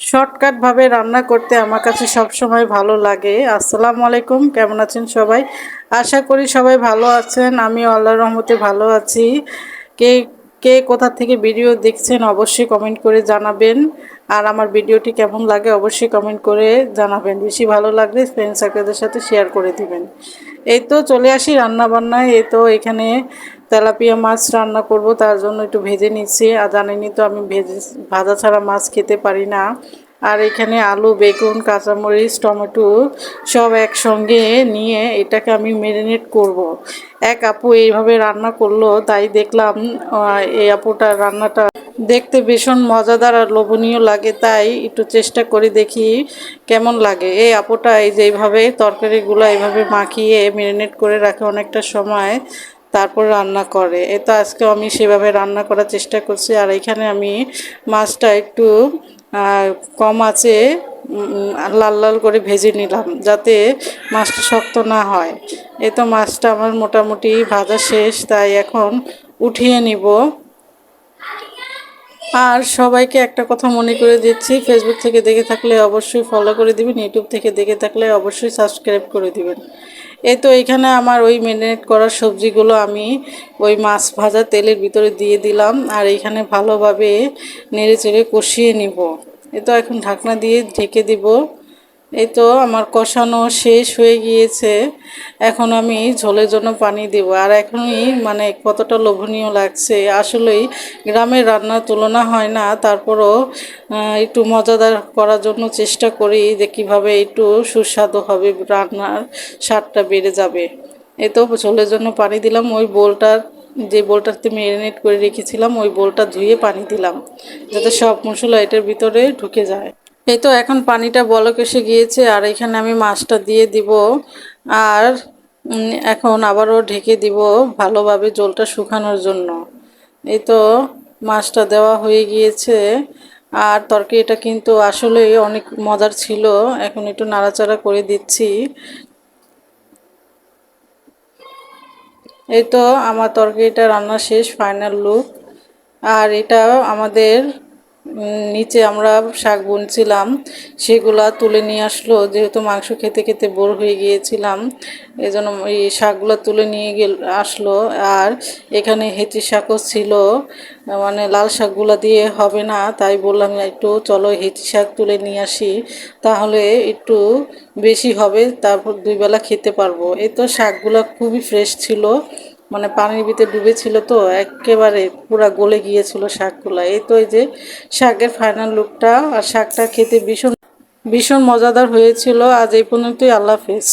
শর্টকাটভাবে রান্না করতে আমার কাছে সব সময় ভালো লাগে। আসসালামু আলাইকুম, কেমন আছেন সবাই? আশা করি সবাই ভালো আছেন। আমি আল্লাহর রহমতে ভালো আছি। কে কে কোথা থেকে ভিডিও দেখছেন অবশ্যই কমেন্ট করে জানাবেন। আর আমার ভিডিওটি কেমন লাগে অবশ্যই কমেন্ট করে জানাবেন। বেশি ভালো লাগলে ফ্রেন্ড সার্কেলদের সাথে শেয়ার করে দিবেন। এই তো চলে আসি রান্না বান্নায় এই তো এখানে তেলাপিয়া মাছ রান্না করব, তার জন্য একটু ভেজে নিচ্ছি। আর জানেনি তো আমি ভেজে, ভাজা ছাড়া মাছ খেতে পারি না। আর এখানে আলু, বেগুন, কাঁচামরিচ, টমেটো সব একসঙ্গে নিয়ে এটাকে আমি ম্যারিনেট করব। এক আপু এইভাবে রান্না করল, তাই দেখলাম এই আপুটার রান্নাটা দেখতে ভীষণ মজাদার আর লোভনীয় লাগে, তাই একটু চেষ্টা করে দেখি কেমন লাগে। এই আপুটা এই যে এইভাবে তরকারিগুলো এইভাবে মাখিয়ে ম্যারিনেট করে রাখে অনেকটা সময়। তারপর রান্না করে। এ তো আজকে আমি সেভাবে রান্না করার চেষ্টা করছি। আর এখানে আমি মাছটা একটু কম আছে লাল লাল করে ভেজে নিলাম যাতে মাছটা শক্ত না হয়। এ তো মাছটা আমার মোটামুটি ভাজা শেষ, তাই এখন উঠিয়ে নিব। আর সবাইকে একটা কথা মনে করে দিচ্ছি ফেসবুক থেকে দেখে থাকলে অবশ্যই ফলো করে দিবেন ইউটিউব থেকে দেখে থাকলে অবশ্যই সাবস্ক্রাইব করে দিবেন। এই তো এখানে আমার ওই ম্যারিনেট করা সবজিগুলো আমি ওই মাছ ভাজা তেলের ভিতরে দিয়ে দিলাম আর এখানে ভালোভাবে নেড়ে চেড়ে কষিয়ে নিব। এ তো এখন ঢাকনা দিয়ে ঢেকে দিব। এই তো আমার কষানো শেষ হয়ে গিয়েছে। এখন আমি ঝোলের জন্য পানি দেব। আর এখনই মানে কতটা লোভনীয় লাগছে। আসলেই গ্রামের রান্নার তুলনা হয় না, তারপরও একটু মজাদার করার জন্য চেষ্টা করি যে কীভাবে একটু সুস্বাদু হবে রান্নার স্বাদটা বেড়ে যাবে। এই তো ঝোলের জন্য পানি দিলাম। ওই বোলটার যে বোলটাতে ম্যারিনেট করে রেখেছিলাম, ওই বোলটা ধুয়ে পানি দিলাম, যাতে সব মশলা এটার ভিতরে ঢুকে যায়। এই তো এখন পানিটা বলক এসে গিয়েছে, আর এখানে আমি মাছটা দিয়ে দিব, আর এখন আবারও ঢেকে দিব ভালোভাবে জলটা শুকানোর জন্য। এই তো মাছটা দেওয়া হয়ে গিয়েছে, আর তরকারিটা কিন্তু আসলে অনেক মজার ছিল, এখন একটু নাড়াচাড়া করে দিচ্ছি। এই তো আমার তরকারিটা রান্না শেষ ফাইনাল লুক আর এটা আমাদের নিচে আমরা শাক বুনছিলাম, সেগুলা তুলে নিয়ে আসলো। যেহেতু মাংস খেতে খেতে বোর হয়ে গিয়েছিলাম এই জন্য এই শাকগুলো তুলে নিয়ে গেল, আসলো। আর এখানে হেঁচি শাকও ছিল মানে লাল শাকগুলো দিয়ে হবে না, তাই বললাম একটু চলো হেঁচি শাক তুলে নিয়ে আসি, তাহলে একটু বেশি হবে, তারপর দুই বেলা খেতে পারব। এই তো শাকগুলো খুবই ফ্রেশ ছিল। মানে পানির ভিতরে ডুবেছিল তো, একেবারে পুরা গলে গিয়েছিল শাকগুলো। এই তো এই যে শাকের ফাইনাল লুকটা আর শাকটা খেতে ভীষণ ভীষণ মজাদার হয়েছিল। আজ এই পর্যন্তই, আল্লাহ হাফেজ।